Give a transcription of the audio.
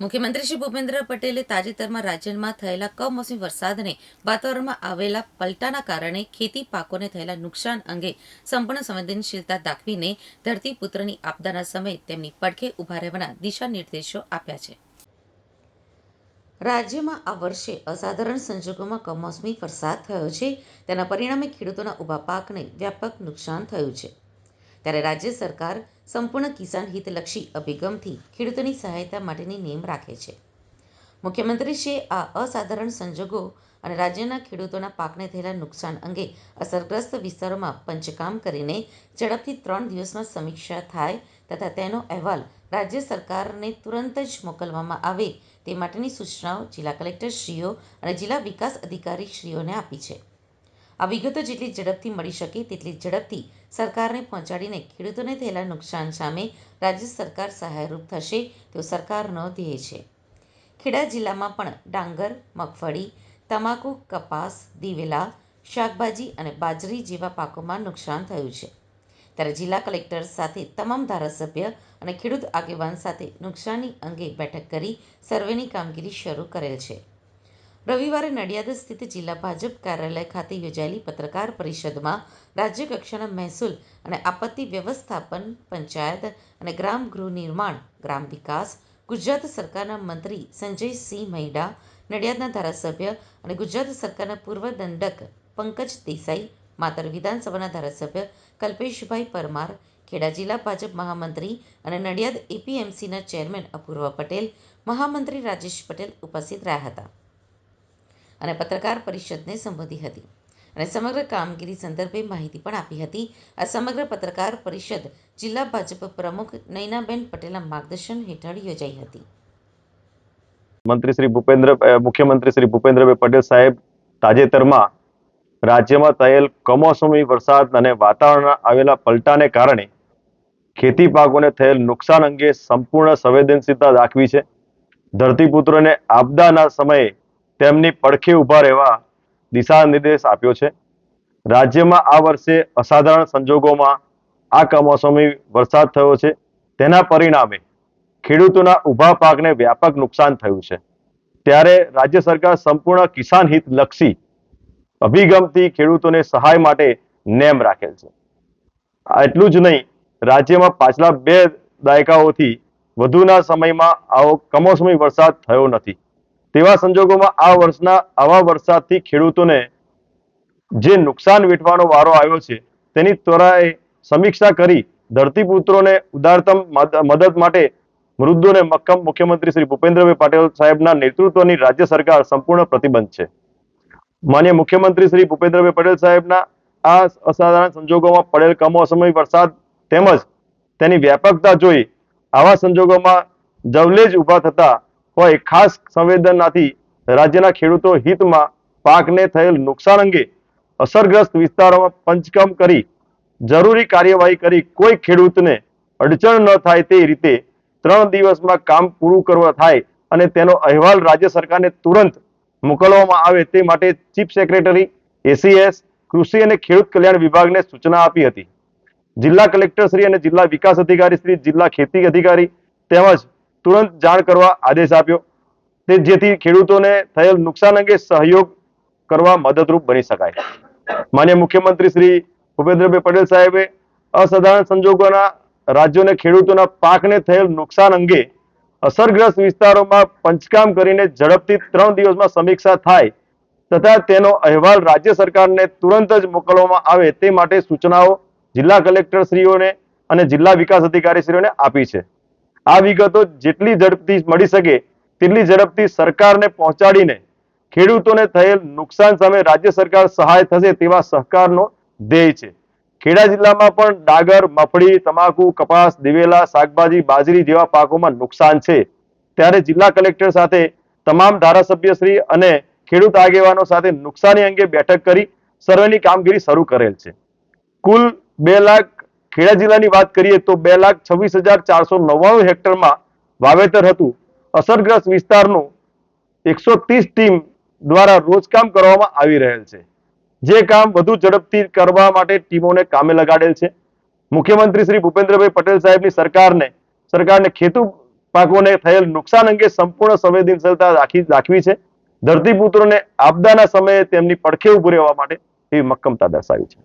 મુખ્યમંત્રી શ્રી ભૂપેન્દ્ર પટેલે તાજેતરમાં રાજ્યમાં થયેલા કમોસમી વરસાદને વાતાવરણમાં આવેલા પલટાના કારણે ખેતી પાકોને થયેલા નુકસાન અંગે સંપૂર્ણ સંવેદનશીલતા દાખવીને ધરતીપુત્રની આપદાના સમયે તેમની પડખે ઊભા રહેવાના દિશા નિર્દેશો આપ્યા છે. રાજ્યમાં આ વર્ષે અસાધારણ સંજોગોમાં કમોસમી વરસાદ થયો છે. તેના પરિણામે ખેડૂતોના ઊભા પાકને વ્યાપક નુકસાન થયું છે. ત્યારે રાજ્ય સરકાર સંપૂર્ણ કિસાન હિતલક્ષી અભિગમથી ખેડૂતોની સહાયતા માટેની નેમ રાખે છે. મુખ્યમંત્રીશ્રીએ આ અસાધારણ સંજોગો અને રાજ્યના ખેડૂતોના પાકને થયેલા નુકસાન અંગે અસરગ્રસ્ત વિસ્તારોમાં પંચકામ કરીને ઝડપથી ત્રણ દિવસમાં સમીક્ષા થાય તથા તેનો અહેવાલ રાજ્ય સરકારને તુરંત જ મોકલવામાં આવે તે માટેની સૂચનાઓ જિલ્લા કલેક્ટરશ્રીઓ અને જિલ્લા વિકાસ અધિકારીશ્રીઓને આપી છે. આ વિગતો જેટલી ઝડપથી મળી શકે તેટલી ઝડપથી સરકારને પહોંચાડીને ખેડૂતોને થયેલા નુકસાન સામે રાજ્ય સરકાર સહાયરૂપ થશે તેવો સરકારનો ધ્યેય છે. ખેડા જિલ્લામાં પણ ડાંગર, મગફળી, તમાકુ, કપાસ, દિવેલા, શાકભાજી અને બાજરી જેવા પાકોમાં નુકસાન થયું છે. ત્યારે જિલ્લા કલેક્ટર સાથે તમામ ધારાસભ્ય અને ખેડૂત આગેવાન સાથે નુકસાની અંગે બેઠક કરી સર્વેની કામગીરી શરૂ કરેલ છે. રવિવારે નડિયાદ સ્થિત જિલ્લા ભાજપ કાર્યાલય ખાતે યોજાયેલી પત્રકાર પરિષદમાં રાજ્ય કક્ષાના મહેસૂલ અને આપત્તિ વ્યવસ્થાપન પંચાયત અને ગ્રામ ગૃહ નિર્માણ, ગ્રામ વિકાસ, ગુજરાત સરકારના મંત્રી સંજયસિંહ મહિડા નડિયાદના ધારાસભ્ય અને ગુજરાત સરકારના પૂર્વ દંડક પંકજ દેસાઈ, માતર વિધાનસભાના ધારાસભ્ય કલ્પેશભાઈ પરમાર, ખેડા જિલ્લા ભાજપ મહામંત્રી અને નડિયાદ એપીએમસીના ચેરમેન અપૂર્વ પટેલ, મહામંત્રી રાજેશ પટેલ ઉપસ્થિત રહ્યા હતા. અને પત્રકાર પરિષદને સંબોધી હતી અને સમગ્ર કામગીરી સંદર્ભે માહિતી પણ આપી હતી. આ સમગ્ર પત્રકાર પરિષદ જિલ્લા ભાજપ પ્રમુખ નયનાબેન પટેલના માર્ગદર્શન હેઠળ યોજાઈ હતી. મંત્રી શ્રી ભૂપેન્દ્ર મુખ્યમંત્રી શ્રી ભૂપેન્દ્રભાઈ પટેલ સાહેબ તાજેતરમાં રાજ્યમાં થયેલ કમોસમી વરસાદ અને વાતાવરણના આવેલા પલટાને કારણે ખેતી પાકોને થયેલ નુકસાન અંગે સંપૂર્ણ સંવેદનશીલતા દાખવી છે. ધરતીપુત્રોને આપદાના સમયે તેમની પડખે ઊભા રહેવા દિશા નિર્દેશ આપ્યો છે. રાજ્યમાં આ વર્ષે અસાધારણ સંજોગોમાં આ કમોસમી વરસાદ થયો છે. તેના પરિણામે ખેડૂતોના ઊભા પાકને વ્યાપક નુકસાન થયું છે. ત્યારે રાજ્ય સરકાર સંપૂર્ણ કિસાન હિત લક્ષી અભિગમથી ખેડૂતોને સહાય માટે નેમ રાખેલ છે. એટલું જ નહીં, રાજ્યમાં પાછલા બે દાયકાઓથી વધુના સમયમાં આવો કમોસમી વરસાદ થયો નથી. તેવા સંજોગોમાં આ વર્ષના આવા વરસાદથી ખેડૂતોને જે નુકસાન વેઠવાનો વારો આવ્યો છે, તેની ત્વરાએ સમીક્ષા કરી ધરતીપુત્રોને ઉદારતમ મદદ માટે મૃદુ મક્કમ મુખ્યમંત્રી શ્રી ભૂપેન્દ્રભાઈ પટેલ સાહેબના નેતૃત્વની રાજ્ય સરકાર સંપૂર્ણ પ્રતિબંધ છે. માન્ય મુખ્યમંત્રી શ્રી ભૂપેન્દ્રભાઈ પટેલ સાહેબના આ અસાધારણ સંજોગોમાં પડેલ કમોસમી વરસાદ તેમજ તેની વ્યાપકતા જોઈ આવા સંજોગોમાં જવલેજ ઊભા થતા હોય ખાસ સંવેદનાથી રાજ્યના ખેડૂતો હિતમાં પાકને થયેલ નુકસાન અંગે અસરગ્રસ્ત વિસ્તારોમાં પંચકમ કરી જરૂરી કાર્યવાહી કરી. કોઈ ખેડૂતને અડચણ ન થાય તે રીતે ત્રણ દિવસમાં કામ પૂરું કરવા થાય અને તેનો અહેવાલ રાજ્ય સરકારને તુરંત મોકલવામાં આવે તે માટે ચીફ સેક્રેટરી, એસીએસ, કૃષિ અને ખેડૂત કલ્યાણ વિભાગને સૂચના આપી હતી. જિલ્લા કલેક્ટર શ્રી અને જિલ્લા વિકાસ અધિકારી શ્રી જિલ્લા ખેતી અધિકારી તેમજ તુરંત જાણ કરવા આદેશ આપ્યો. તે જેથી ખેડૂતોને થયેલ નુકસાન અંગે સહયોગ કરવા મદદરૂપ બની શકાય. માન્ય મુખ્યમંત્રી શ્રી ભૂપેન્દ્રભાઈ પટેલ સાહેબે અસાધારણ સંજોગોના રાજ્યોને ખેડૂતોના પાકને થયેલ નુકસાન અંગે અસરગ્રસ્ત વિસ્તારોમાં પંચકામ કરીને ઝડપથી ત્રણ દિવસમાં સમીક્ષા થાય તથા તેનો અહેવાલ રાજ્ય સરકારને તુરંત જ મોકલવામાં આવે તે માટે સૂચનાઓ જિલ્લા કલેક્ટરશ્રીઓને અને જિલ્લા વિકાસ અધિકારીશ્રીઓને આપી છે. આ વિગતો જેટલી ઝડપથી મળી શકે તેટલી ઝડપથી સરકારને પહોંચાડીને ખેડૂતોને થયેલ નુકસાન સામે રાજ્ય સરકાર સહાય થશે તેવા સહકારનો ધ્યેય છે. ખેડા જિલ્લામાં પણ ડાગર, મફળી, તમાકુ, કપાસ, દિવેલા, શાકભાજી, બાજરી જેવા પાકોમાં નુકસાન છે. ત્યારે જિલ્લા કલેક્ટર સાથે તમામ ધારાસભ્યશ્રી અને ખેડૂત આગેવાનો સાથે નુકસાની અંગે બેઠક કરી સર્વેની કામગીરી શરૂ કરેલ છે. કુલ બે લાખ ખેડા જિલ્લાની વાત કરીએ તો બે લાખ છવ્વીસ હજાર ચારસો નવ્વાણું હેક્ટરમાં વાવેતર હતું. અસરગ્રસ્ત વિસ્તારનું એકસો ત્રીસ ટીમ દ્વારા રોજકામ કરવામાં આવી રહેલ છે. જે કામ વધુ ઝડપથી કરવા માટે ટીમોને કામે લગાડેલ છે. મુખ્યમંત્રી શ્રી ભૂપેન્દ્રભાઈ પટેલ સાહેબની સરકારને સરકારને ખેતુ પાકોને થયેલ નુકસાન અંગે સંપૂર્ણ સંવેદનશીલતા રાખી, રાખવી છે. ધરતીપુત્રોને આપદાના સમયે તેમની પડખે ઉભું રહેવા માટે એવી મક્કમતા દર્શાવી છે.